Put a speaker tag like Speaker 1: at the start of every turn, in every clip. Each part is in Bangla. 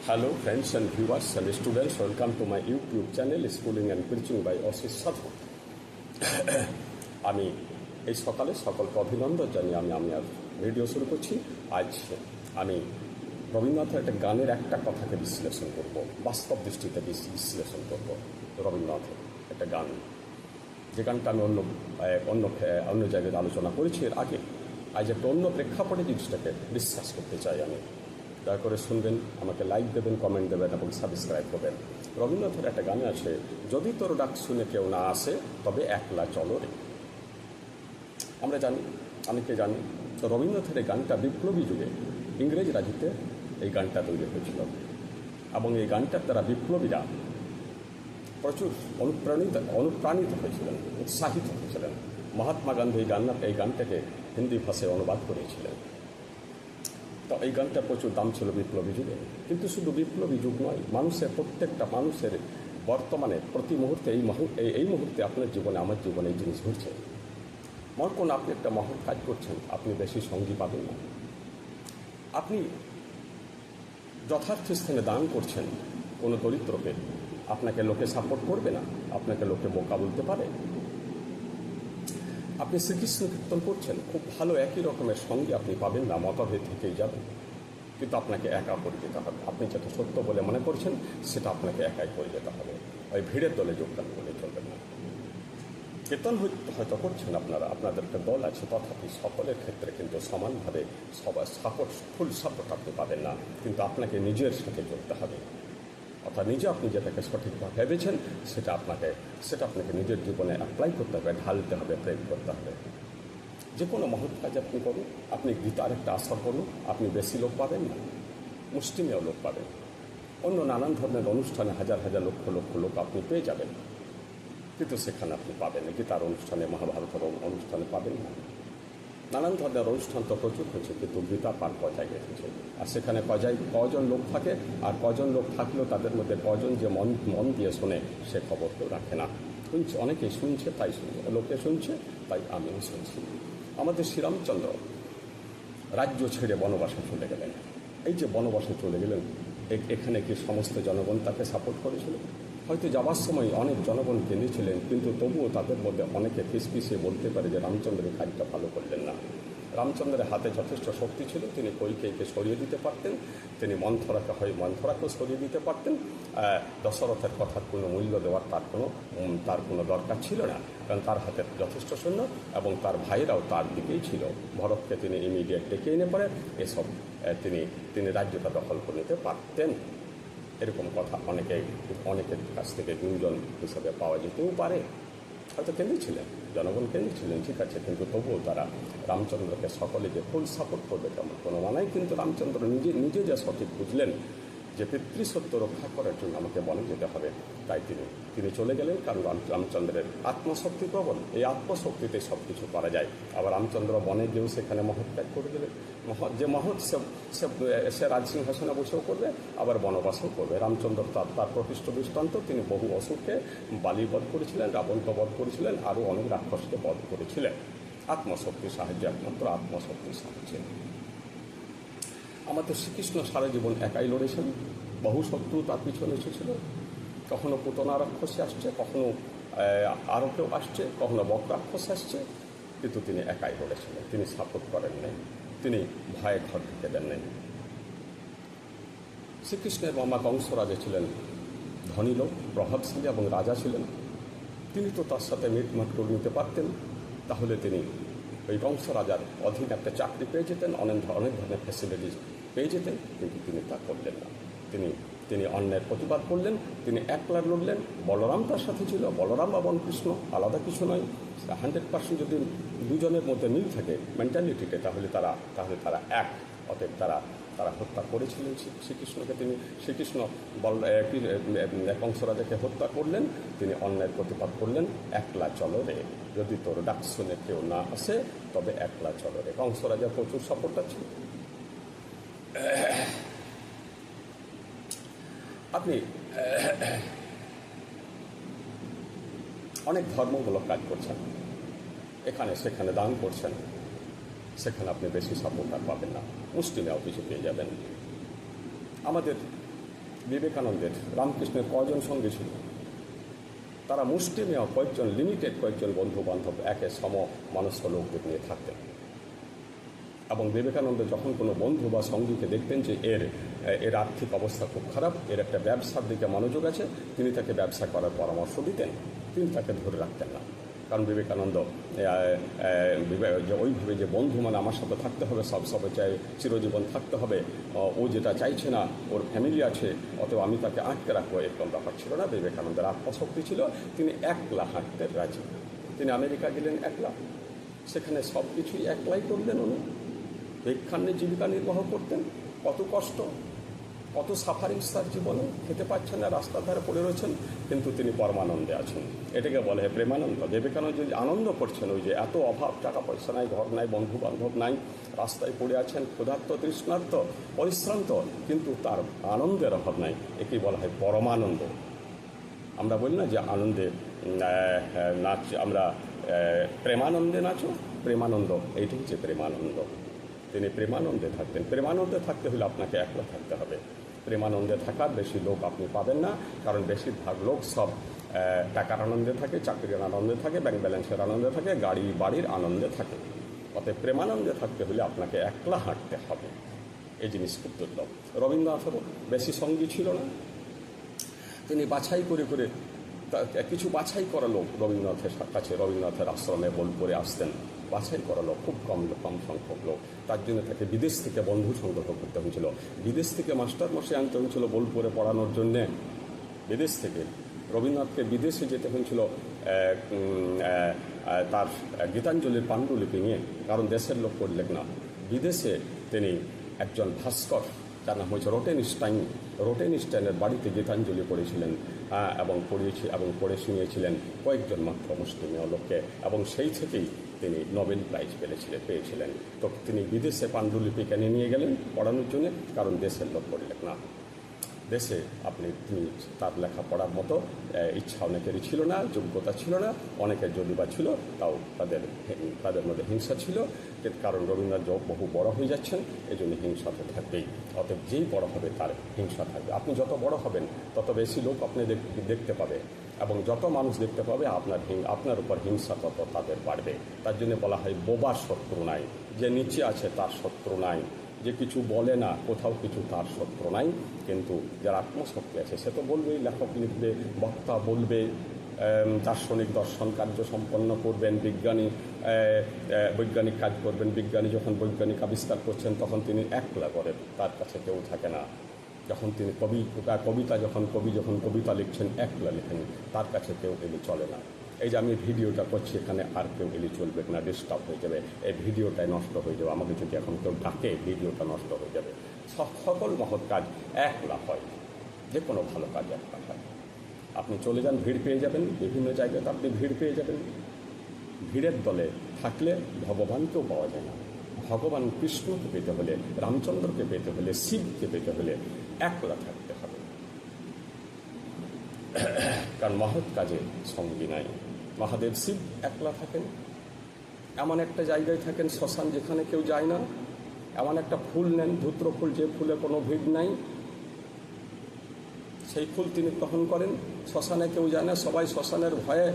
Speaker 1: Hello, friends and viewers and students. Welcome to my YouTube channel, Schooling and Preaching by Osis Sadhu. আমি এই সকালে সকলকে অভিনন্দন জানিয়ে আমি আমি আর ভিডিও শুরু করছি আজ আমি রবীন্দ্রনাথের একটা গানের একটা কথাকে বিশ্লেষণ করব বাস্তব দৃষ্টিতে বিশ- বিশ্লেষণ করব রবীন্দ্রনাথের একটা গান যে গানটা আমি অন্য অন্য অন্য জায়গায় আলোচনা করেছি এর আগে আজ একটা অন্য প্রেক্ষাপটে জিনিসটাকে বিশ্বাস করতে চাই আমি দয়া করে শুনবেন, আমাকে লাইক দেবেন কমেন্ট দেবেন এবং সাবস্ক্রাইব করবেন। রবীন্দ্রনাথের একটা গানে আছে, যদি তোর ডাক শুনে কেউ না আসে, তবে একলা চলো রে। আমরা জানি অনেকে জানি, তো রবীন্দ্রনাথের এই গানটা বিপ্লবী যুগে ইংরেজ রাজিতে এই গানটা তৈরি হয়েছিল এবং এই গানটার দ্বারা বিপ্লবীরা প্রচুর অনুপ্রাণিত অনুপ্রাণিত হয়েছিলেন, উৎসাহিত হয়েছিলেন। মহাত্মা গান্ধী এই এই গানটাকে হিন্দি ভাষায় অনুবাদ করেছিলেন। তো এই গানটা প্রচুর দাম ছিল বিপ্লবী যুগে। কিন্তু শুধু বিপ্লবী যুগ নয়, মানুষের, প্রত্যেকটা মানুষের বর্তমানে প্রতি মুহূর্তে এই এই- মুহূর্তে আপনার জীবনে, আমার জীবনে এই জিনিস ঘটছে। মনে করুন আপনি একটা মহৎ কাজ করছেন, আপনি বেশি সঙ্গী পাবেন না। আপনি যথার্থ স্থানে দান করছেন কোনো দরিদ্রকে, আপনাকে লোকে সাপোর্ট করবে না, আপনাকে লোকে বোকা বলতে পারে। আপনি শ্রীকৃষ্ণ কীর্তন করছেন, খুব ভালো একই রকমের সঙ্গে আপনি পাবেন না, মতভেদ থেকেই যাবেন কিন্তু আপনাকে একা করে যেতে হবে। আপনি যেটা সত্য বলে মনে করছেন, সেটা আপনাকে একাই করে যেতে হবে। ওই ভিড়ের দলে যোগদান করলে চলবে না। কীর্তন হয়তো করছেন আপনারা, আপনাদের একটা দল আছে, তথাপি সকলের ক্ষেত্রে কিন্তু সমানভাবে সবার সাপোর্ট, ফুল সাপোর্ট আপনি পাবেন না। কিন্তু আপনাকে নিজের সাথে চলতে হবে। অর্থাৎ নিজে আপনি যেটাকে সঠিকভাবে ভেবেছেন, সেটা আপনাকে সেটা আপনাকে নিজের জীবনে অ্যাপ্লাই করতে হবে, ঢালতে হবে প্রয়োগ করতে হবে। যে কোনো মহৎ কাজ আপনি করুন, আপনি গীতার একটা আশা করুন, আপনি বেশি লোক পাবেন না, মুষ্টিমেয় লোক পাবেন। অন্য নানান ধরনের অনুষ্ঠানে হাজার হাজার লক্ষ লক্ষ লোক আপনি পেয়ে যাবেন, কিন্তু সেখানে আপনি পাবেন না, গীতার অনুষ্ঠানে, মহাভারতের অনুষ্ঠানে পাবেন না। নানান ধরনের অনুষ্ঠান তো প্রচুর হয়েছে, কিন্তু গীতা পার কজায় গেছে। আর সেখানে কজায় কজন লোক থাকে, আর কজন লোক থাকলেও তাদের মধ্যে কজন যে মন মন দিয়ে শোনে, সে খবর কেউ রাখে না। শুনছে, অনেকে শুনছে, তাই শুনছে, লোকে শুনছে, তাই আমিও শুনছি। আমাদের শ্রীরামচন্দ্র রাজ্য ছেড়ে বনবাসে চলে গেলেন। এই যে বনবাসে চলে গেলেন এখানে কি সমস্ত জনগণ তাকে সাপোর্ট করেছিল? হয়তো যাওয়ার সময় অনেক জনগণ কেঁদেছিলেন, কিন্তু তবুও তাদের মধ্যে অনেকে ফিসফিসে বলতে পারে যে রামচন্দ্রের কাজটা ভালো করলেন না। রামচন্দ্রের হাতে যথেষ্ট শক্তি ছিল, তিনি কৈকেয়ীকে সরিয়ে দিতে পারতেন, তিনি মন্থরাকে হয় মন্থরাকেও সরিয়ে দিতে পারতেন। দশরথের কথার কোনো মূল্য দেওয়ার তার কোনো তার কোনো দরকার ছিল না, কারণ তার হাতে যথেষ্ট সৈন্য এবং তার ভাইরাও তার দিকেই ছিল। ভরতকে তিনি ইমিডিয়েট ডেকে এনে পরে এসব তিনি তিনি রাজ্যটা দখল করে নিতে পারতেন। এরকম কথা। অনেকে, অনেকের কাছ থেকে গুঞ্জন হিসাবে পাওয়া যেতেও পারে। হয়তো কেন্দ্রে ছিলেন, জনগণ কেন্দ্রে ছিলেন, ঠিক আছে, কিন্তু তবুও তারা রামচন্দ্রকে সকলে যে ফুল সাপোর্ট করবে তেমন কোনো মানেই কিন্তু রামচন্দ্র নিজে নিজে যা সঠিক বুঝলেন যে পিতৃসত্য রক্ষা করার জন্য আমাকে বনে যেতে হবে। তাই তিনি তিনি চলে গেলেন কারণ রাম- রামচন্দ্রের আত্মশক্তি প্রবল এই আত্মশক্তিতে সব কিছু করা যায়। আবার রামচন্দ্র বনে গিয়েও সেখানে মহৎ ত্যাগ করে দিলেন মহৎ, যে মহৎ সে সে রাজসিংহাসনে বসেও করবে, আবার বনবাসও করবে। রামচন্দ্র তার তার প্রতিষ্ঠ দৃষ্টান্ত তিনি বহু অসুরকে বালি বধ করেছিলেন, রাবণকে বধ করেছিলেন, আরও অনেক রাক্ষসকে বধ করেছিলেন। আত্মশক্তির সাহায্যে একমাত্র আত্মশক্তির সাহায্যে। আমাদের শ্রীকৃষ্ণ সারা জীবন একাই লড়েছেন। বহু শত্রু তার পিছনে এসেছিল। কখনো পুতনা রাক্ষসে আসছে, কখনো আরও কেউ আসছে, কখনো বক রাক্ষস আসছে। কিন্তু তিনি একাই লড়েছিলেন তিনি সাপোর্ট করেন নাই, তিনি ভয়ে ঘর ঢুকে দেন নাই। শ্রীকৃষ্ণের মামা কংসরাজে ছিলেন ধনী লোক প্রভাবশালী এবং রাজা ছিলেন। তিনি তো তার সাথে মিটমাট করে নিতে পারতেন। তাহলে তিনি ওই কংস রাজার অধীনে একটা চাকরি পেয়ে যেতেন, অনেক অনেক ধরনের ফ্যাসিলিটিস পেয়ে যেতেন, কিন্তু তিনি তা করলেন না। তিনি তিনি অন্যের প্রতিবাদ করলেন, তিনি একলা লড়লেন। বলরাম তার সাথে ছিল। বলরাম এবং কৃষ্ণ আলাদা কিছু নয়। হান্ড্রেড পার্সেন্ট যদি দুজনের মধ্যে মিল থাকে মেন্টালিটিতে তাহলে তারা তাহলে তারা এক। অতএব তারা তারা হত্যা করেছিলেন শ্রী- শ্রীকৃষ্ণকে। তিনি শ্রীকৃষ্ণ বল কংসরাজাকে হত্যা করলেন। তিনি অন্যায় প্রতিবাদ করলেন। একলা চলো রে। যদি তোর ডাক শুনে কেউ না আসে, তবে একলা চলো রে। কংসরাজার প্রচুর সাপোর্টার ছিল আপনি অনেক ধর্মমূলক কাজ করছেন। এখানে, সেখানে দান করছেন। সেখানে আপনি বেশি সাপোর্টার পাবেন না। মুসলিমেও কিছু পেয়ে যাবেন। আমাদের বিবেকানন্দের, রামকৃষ্ণের কজন সঙ্গে ছিল? তারা মুষ্টিমেয় কয়েকজন লিমিটেড কয়েকজন বন্ধু বান্ধব একে সম মানুষ্য লোকদের নিয়ে থাকতেন। এবং বিবেকানন্দ যখন কোনো বন্ধু বা সঙ্গীকে দেখতেন যে এর এর আর্থিক অবস্থা খুব খারাপ, এর একটা ব্যবসার দিকে মনোযোগ আছে, তিনি তাকে ব্যবসা করার পরামর্শ দিতেন, তিনি তাকে ধরে রাখতেন না। কারণ বিবেকানন্দ যে ওইভাবে যে বন্ধু মানে আমার সাথে থাকতে হবে, সব সবে চাই, চিরজীবন থাকতে হবে, ও যেটা চাইছে না, ওর ফ্যামিলি আছে, অতএব আমি তাকে আটকে রাখব, এরকম ব্যাপার ছিল না, বিবেকানন্দের আত্মশক্তি ছিল, তিনি একলা হাঁটতে রাজি। তিনি আমেরিকা গেলেন একলা, সেখানে সব কিছুই একলাই করলেন উনি। ভিক্ষান্নে জীবিকা নির্বাহ করতেন, কত কষ্ট। কত সাফারিংস তার জীবনে, খেতে পাচ্ছেন না, রাস্তার ধারে পড়ে রয়েছেন, কিন্তু তিনি পরমানন্দে আছেন। এটাকে বলে হয় প্রেমানন্দ। বিবেকানন্দ যে আনন্দ করছেন, ওই যে এত অভাব, টাকা পয়সা নাই, ঘর নাই বন্ধু বান্ধব নাই, রাস্তায় পড়ে আছেন, ক্ষুধার্ত, তৃষ্ণার্ত, পরিশ্রান্ত, কিন্তু তার আনন্দের অভাব নাই। একেই বলা হয় পরমানন্দ। আমরা বলি না যে আনন্দে নাচ, আমরা প্রেমানন্দে নাচো, প্রেমানন্দ। এইটা হচ্ছে প্রেমানন্দ। তিনি প্রেমানন্দে থাকতেন। প্রেমানন্দে থাকতে হলে আপনাকে একলা থাকতে হবে। প্রেমানন্দে থাকার বেশি লোক আপনি পাবেন না, কারণ বেশিরভাগ লোক সব টাকার আনন্দে থাকে, চাকরির আনন্দে থাকে ব্যাংক ব্যালেন্সের আনন্দে থাকে, গাড়ি বাড়ির আনন্দে থাকে। অতএব প্রেমানন্দে থাকতে হলে আপনাকে একলা হাঁটতে হবে। এই জিনিস খুব দুর্লভ। রবীন্দ্রনাথেরও বেশি সঙ্গী ছিল না। তিনি বাছাই করে করে কিছু বাছাই করা লোক রবীন্দ্রনাথের কাছে, রবীন্দ্রনাথের আশ্রমে বোলপুরে আসতেন। বাছাই করা লোক, খুব কম কম সংখ্যক লোক। তার জন্য তাকে বিদেশ থেকে বন্ধু সংগ্রহ করতে হয়েছিল। বিদেশ থেকে মাস্টার মশাই আনতে হয়েছিল বোলপুরে পড়ানোর জন্যে। বিদেশ থেকে। রবীন্দ্রনাথকে বিদেশে যেতে হয়েছিল তার গীতাঞ্জলির পাণ্ডুলিপি নিয়ে, কারণ দেশের লোক পড়লেন না। বিদেশে তিনি একজন ভাস্কর যার নাম হয়েছে রোটেনস্টাইন। রোটেনস্টাইনের বাড়িতে গীতাঞ্জলি পড়েছিলেন এবং পড়িয়েছি, এবং পড়ে শুনিয়েছিলেন কয়েকজন মাত্র মুসলিমীয় লোককে। এবং সেই থেকেই তিনি নোবেল প্রাইজ পেয়েছিলেন পেয়েছিলেন। তো তিনি বিদেশে পাণ্ডুলিপি কেন নিয়ে গেলেন পড়ানোর জন্য? কারণ দেশের লোক পড়লেন না। দেশে আপনি, তিনি তার লেখা পড়ার মতো ইচ্ছা অনেকেরই ছিল না, যোগ্যতা ছিল না অনেকের যদি বা ছিল, তাও তাদের তাদের মধ্যে হিংসা ছিল। কারণ রবীন্দ্রনাথ বহু বড় হয়ে যাচ্ছেন এই জন্য হিংসা তো থাকবেই। অতএব যেই বড় হবে তার হিংসা থাকবে। আপনি যত বড় হবেন, তত বেশি লোক আপনি দেখ- দেখতে পাবে। এবং যত মানুষ দেখতে পাবে আপনার হিং- আপনার উপর হিংসা তত তাদের বাড়বে। তার জন্য বলা হয় বোবার শত্রু নাই। যে নিচে আছে তার শত্রু নাই। যে কিছু বলে না, কোথাও কিছু তার শত্রু নাই। কিন্তু যার আত্মশক্তি আছে, সে তো বলবেই, লেখক লিখবে, বক্তা বলবে দার্শনিক দর্শন কার্য সম্পন্ন করবেন, বিজ্ঞানী বৈজ্ঞানিক কাজ করবেন। বিজ্ঞানী যখন বৈজ্ঞানিক আবিষ্কার করছেন, তখন তিনি একলা করেন তার কাছে কেউ থাকে না। যখন তিনি কবি কবিতা যখন, কবি যখন কবিতা লিখছেন একলা লেখেন, তার কাছে কেউ এলে চলে না। এই যে আমি ভিডিওটা করছি, এখানে আর কেউ এলে চলবে না ডিস্টার্ব হয়ে যাবে। এই ভিডিওটাই নষ্ট হয়ে যাবে। আমাকে যদি এখন কেউ ডাকে, ভিডিওটা নষ্ট হয়ে যাবে। সকল মহৎ কাজ একলা হয়। যে কোনো ভালো কাজ একলা হয়। আপনি চলে যান, ভিড় পেয়ে যাবেন। বিভিন্ন জায়গাতে আপনি ভিড় পেয়ে যাবেন। ভিড়ের দলে থাকলে ভগবানকেও পাওয়া যায় না। ভগবান কৃষ্ণকে পেতে হলে, রামচন্দ্রকে পেতে হলে, শিবকে পেতে হলে একলা থাকতে হবে। কারণ মহৎ কাজে সঙ্গী নাই। মহাদেব শিব একলা থাকেন। এমন একটা জায়গায় থাকেন, শ্মশান যেখানে কেউ যায় না। এমন একটা ফুল নেন, ধূত্র ফুল, যে ফুলে কোনো ভিড় নাই। সেই ফুল তিনি গ্রহণ করেন। শ্মশানে কেউ যায় না, সবাই শ্মশানের ভয়ে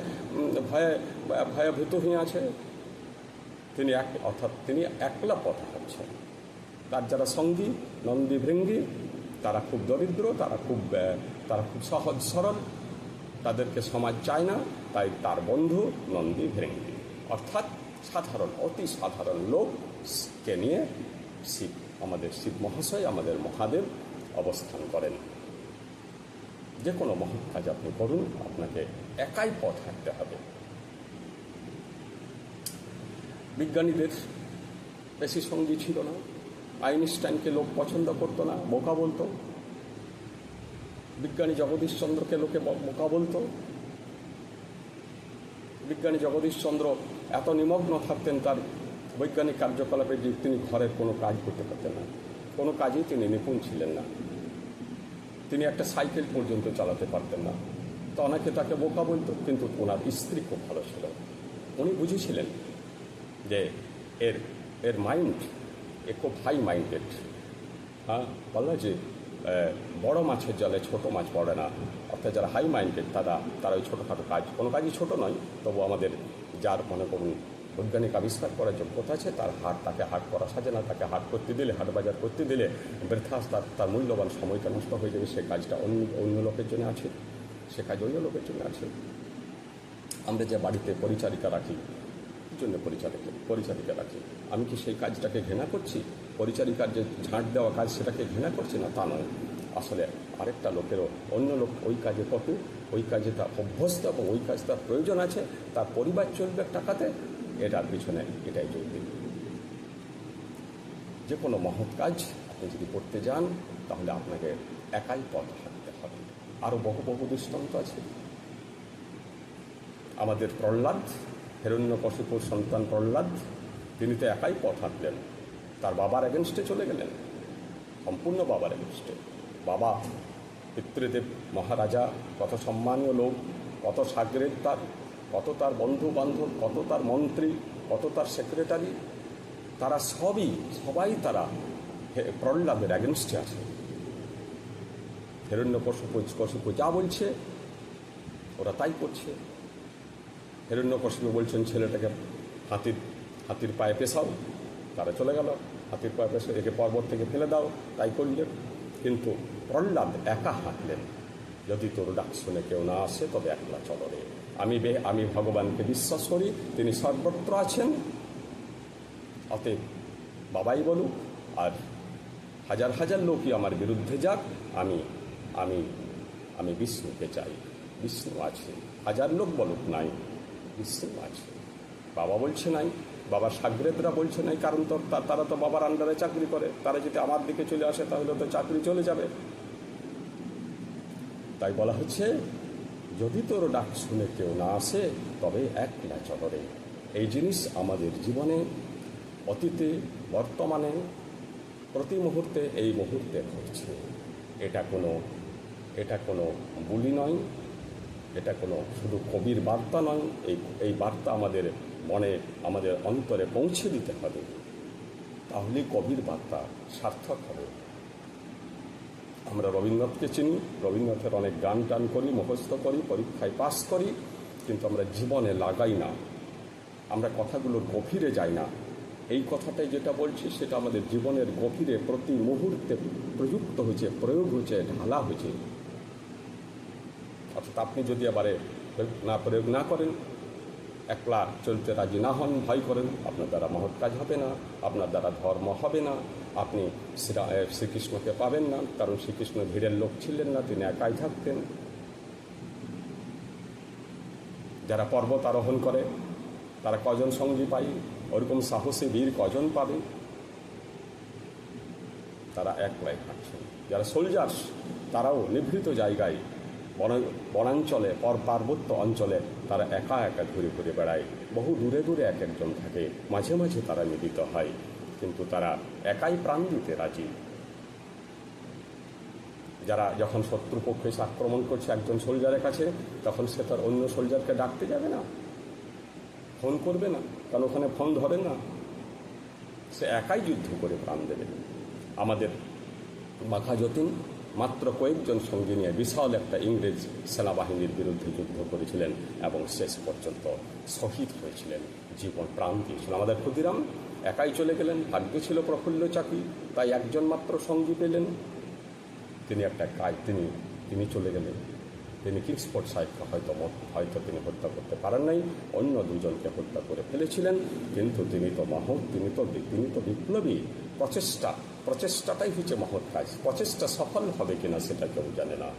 Speaker 1: ভয়ে ভয়ে ভীত হয়ে আছে। তিনি এক, অর্থাৎ তিনি একলা পথ হাঁটছেন। তার যারা সঙ্গী নন্দী ভৃঙ্গি তারা খুব দরিদ্র, তারা খুব তারা খুব সহজ সরল, তাদেরকে সমাজ চায় না, তাই তার বন্ধু নন্দী ভৃঙ্গি অর্থাৎ সাধারণ, অতি সাধারণ লোককে নিয়ে শিব, আমাদের শিব মহাশয়, আমাদের মহাদেব অবস্থান করেন। যে কোনো মহৎ কাজ আপনি করুন, আপনাকে একাই পথ হাঁটতে হবে। বিজ্ঞানীদের বেশি সঙ্গী ছিল না। আইনস্টাইনকে লোক পছন্দ করতো না, বোকা বলতো। বিজ্ঞানী জগদীশচন্দ্রকে লোকে বোকা বলতো। বিজ্ঞানী জগদীশচন্দ্র এত নিমগ্ন থাকতেন তার বৈজ্ঞানিক কার্যকলাপে যে তিনি ঘরের কোনো কাজ করতে পারতেন না। কোনো কাজেই তিনি নিপুণ ছিলেন না। তিনি একটা সাইকেল পর্যন্ত চালাতে পারতেন না। তো অনেকে তাকে বোকা বলতো, কিন্তু ওনার স্ত্রী খুব ভালো ছিল। উনি বুঝেছিলেন যে এর এর মাইন্ড এ খুব হাই মাইন্ডেড হ্যাঁ বলা যে বড় মাছের জলে ছোট মাছ পড়ে না। অর্থাৎ যারা হাই মাইন্ডেড তারা তারা ওই ছোটোখাটো কাজ, কোনো কাজই ছোট নয়। তবু আমাদের যার মনে করুন বৈজ্ঞানিক আবিষ্কার করার যোগ্যতা আছে, তার হাট, তাকে হাট করা সাজে না, তাকে হাট করতে দিলে, হাট বাজার করতে দিলে বৃথা তার তার মূল্যবান সময়টা নষ্ট হয়ে যাবে, সে কাজটা অন্য অন্য লোকের জন্য আছে। সে কাজ অন্য লোকের জন্য আছে। আমরা যে বাড়িতে পরিচারিকা রাখি জন্য পরিচারিকা পরিচারিকা রাখি আমি কি সেই কাজটাকে ঘৃণা করছি? পরিচারিকার যে ঝাঁট দেওয়া কাজ সেটাকে ঘৃণা করছি? না, তা নয়। আসলে আরেকটা লোকেরও অন্য লোক ওই কাজে পটু, ওই কাজে তার অভ্যস্ত এবং ওই কাজ তার প্রয়োজন আছে, তার পরিবার চলবে টাকাতে, এটার পিছনে এটাই চলবে। যে কোনো মহৎ কাজ আপনি যদি করতে যান, তাহলে আপনাকে একাই পথ হাঁটতে হবে। আরও বহু বহু দৃষ্টান্ত আছে। আমাদের প্রহ্লাদ হিরণ্যকশিপুর সন্তান প্রহ্লাদ, তিনি তো একাই পথ হাঁটলেন। তার বাবার এগেনস্টে চলে গেলেন। সম্পূর্ণ বাবার এগেনস্টে বাবা, পিতৃদেব, মহারাজা, কত সম্মানীয় লোক, কত সাগরের তার, কত তার বন্ধু বান্ধব কত তার মন্ত্রী, কত তার সেক্রেটারি তারা সবই, সবাই তারা প্রহ্লাদের অ্যাগেনস্টে আছে। হিরণ্য কশিপু কশিপু যা বলছে, ওরা তাই করছে। হিরণ্যকশিপু বলছেন ছেলেটাকে, হাতির হাতির পায়ে পেশাও, তারা চলে গেল। হাতির পায়ে পেশে একে পর্বত থেকে ফেলে দাও, তাই করলেন কিন্তু প্রহ্লাদ একা হাঁটলেন। যদি তোর ডাক শুনে কেউ না আসে, তবে একলা চলো রে। আমি বে, আমি ভগবানকে বিশ্বাস করি, তিনি সর্বত্র আছেন। অতএব বাবাই বলুক, আর হাজার হাজার লোকই আমার বিরুদ্ধে যাক, আমি আমি আমি বিষ্ণুকে চাই। বিষ্ণু আছে। হাজার লোক বলুক নাই। বিষ্ণু আছে বাবা বলছে নাই বাবার সাগরেদরা বলছে নাই, কারণ তো তারা তো বাবার আন্ডারে চাকরি করে। তারা যদি আমার দিকে চলে আসে, তাহলে তো চাকরি চলে যাবে। তাই বলা হচ্ছে, যদি তোর ডাক শুনে কেউ না আসে, তবে একলা চলরে এই জিনিস আমাদের জীবনে, অতীতে, বর্তমানে, প্রতি মুহূর্তে এই মুহূর্তে ঘটছে। এটা কোনো এটা কোনো বুলি নয়। এটা কোনো শুধু কবির বার্তা নয়, এই এই বার্তা আমাদের মনে, আমাদের অন্তরে পৌঁছে দিতে হবে। তাহলে কবির বার্তা সার্থক হবে। আমরা রবীন্দ্রনাথকে চিনি, রবীন্দ্রনাথের অনেক গান টান করি, মুখস্থ করি, পরীক্ষায় পাস করি, কিন্তু আমরা জীবনে লাগাই না। আমরা কথাগুলোর গভীরে যাই না। এই কথাটাই যেটা বলছি, সেটা আমাদের জীবনের গভীরে প্রতি মুহূর্তে প্রযুক্ত হয়েছে, প্রয়োগ হয়েছে, ঢালা হয়েছে। অর্থাৎ আপনি যদি প্রয়োগ না প্রয়োগ না করেন, একলা চলতে রাজি না হন, ভয় করেন, আপনার দ্বারা মহৎ কাজ হবে না, আপনার দ্বারা ধর্ম হবে না, আপনি শ্রীকৃষ্ণকে পাবেন না, কারণ শ্রীকৃষ্ণ ভিড়ের লোক ছিলেন না, তিনি একাই থাকতেন। যারা পর্বত আরোহণ করে, তারা কজন সঙ্গী পাই ওরকম সাহসী বীর কজন পাবে? তারা একলাই থাকছেন। যারা সোলজার্স তারাও নিভৃত জায়গায় বনাঞ্চলে, পর পার্বত্য অঞ্চলে তারা একা একা ঘুরে ঘুরে বেড়ায়। বহু দূরে দূরে এক একজন থাকে, মাঝে মাঝে তারা মিলিত হয়, কিন্তু তারা একাই প্রাণ দিতে রাজি। যারা যখন শত্রুপক্ষ এসে আক্রমণ করছে একজন সোলজারের কাছে, তখন সে তার অন্য সোলজারকে ডাকতে যাবে না। ফোন করবে না, কারণ ওখানে ফোন ধরে না। সে একাই যুদ্ধ করে প্রাণ দেবে। আমাদের মাখা যতীন মাত্র কয়েকজন সঙ্গী নিয়ে বিশাল একটা ইংরেজ সেনাবাহিনীর বিরুদ্ধে যুদ্ধ করেছিলেন এবং শেষ পর্যন্ত শহীদ হয়েছিলেন। জীবন প্রাণ দিয়েছিলেন। আমাদের ক্ষুদিরাম একাই চলে গেলেন। ভাগ্য ছিল প্রফুল্ল চাকরি, তাই একজন মাত্র সঙ্গী পেলেন। তিনি একটা কাজ, তিনি তিনি চলে গেলেন। তিনি কিংসপোর্ট সাহেবকে হয়তো হয়তো তিনি হত্যা করতে পারেন নাই, অন্য দুজনকে হত্যা করে ফেলেছিলেন। কিন্তু তিনি তো মহৎ, তিনি তো তিনি তো বিপ্লবী। প্রচেষ্টা প্রচেষ্টাটাই হচ্ছে মহৎ কাজ। প্রচেষ্টা সফল হবে কিনা সেটা কেউ জানে না।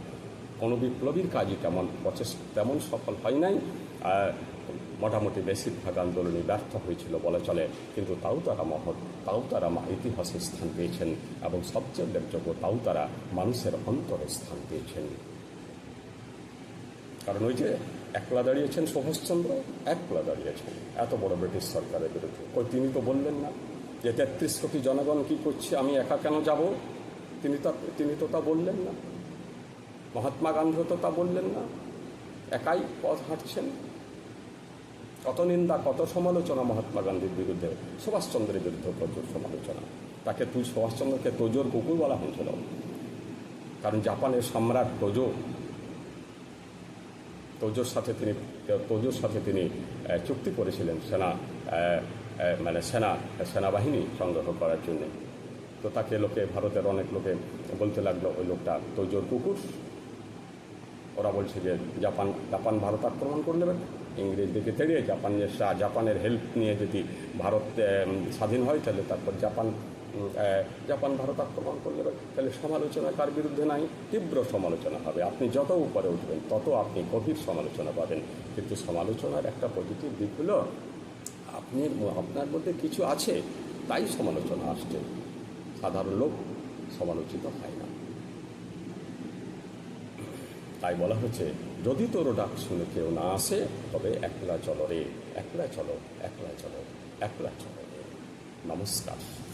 Speaker 1: কোনো বিপ্লবীর কাজই তেমন প্রচেষ্টা, তেমন সফল হয় নাই। মোটামুটি বেশিরভাগ আন্দোলনই ব্যর্থ হয়েছিল বলা চলে। কিন্তু তাও তারা মহৎ, তাও তারা ইতিহাসে স্থান পেয়েছেন এবং সবচেয়ে উল্লেখযোগ্য তাও তারা মানুষের অন্তরে স্থান পেয়েছেন। কারণ ওই যে একলা দাঁড়িয়েছেন সুভাষচন্দ্র, একলা দাঁড়িয়েছেন। এত বড় ব্রিটিশ সরকারের বিরুদ্ধে। কই, তিনি তো বললেন না। যে তেত্রিশ কোটি জনগণ কী করছে, আমি একা কেন যাব? তিনি তা তিনি তো তা বললেন না। মহাত্মা গান্ধীও তো তা বললেন না। একাই পথ হাঁটছেন। কত নিন্দা, কত সমালোচনা মহাত্মা গান্ধীর বিরুদ্ধে। সুভাষচন্দ্রের বিরুদ্ধে প্রচুর সমালোচনা। তাকে তুই সুভাষচন্দ্রকে তোজোর কুকুর বলা হয়েছিল। কারণ জাপানের সম্রাট তোজো, তোজোর সাথে তিনি তোজোর সাথে তিনি চুক্তি করেছিলেন সেনা মানে সেনা, সেনাবাহিনী সংগ্রহ করার জন্য। তো তাকে লোকে, ভারতের অনেক লোকে বলতে লাগল, ওই লোকটা তোজোর কুকুর। ওরা বলছে যে, জাপান জাপান ভারত আক্রমণ করে নেবে ইংরেজদেরকে তেড়িয়ে জাপানের জাপানের হেল্প নিয়ে যদি ভারত স্বাধীন হয়, তাহলে তারপর জাপান জাপান ভারত আক্রমণ করে নেবে তাহলে সমালোচনা কার বিরুদ্ধে নাই? তীব্র সমালোচনা হবে। আপনি যত উপরে উঠবেন, তত আপনি গভীর সমালোচনা পাবেন। কিন্তু সমালোচনার একটা পজিটিভ দিক হলো আপনি আপনার মধ্যে কিছু আছে, তাই সমালোচনা আসছে। সাধারণ লোক সমালোচিত হয় না। তাই বলা হচ্ছে যদি তোর ডাক শুনে কেউ না আসে, তবে একলা চলো রে, একলা চলো একলা চলো একলা চলো রে। নমস্কার।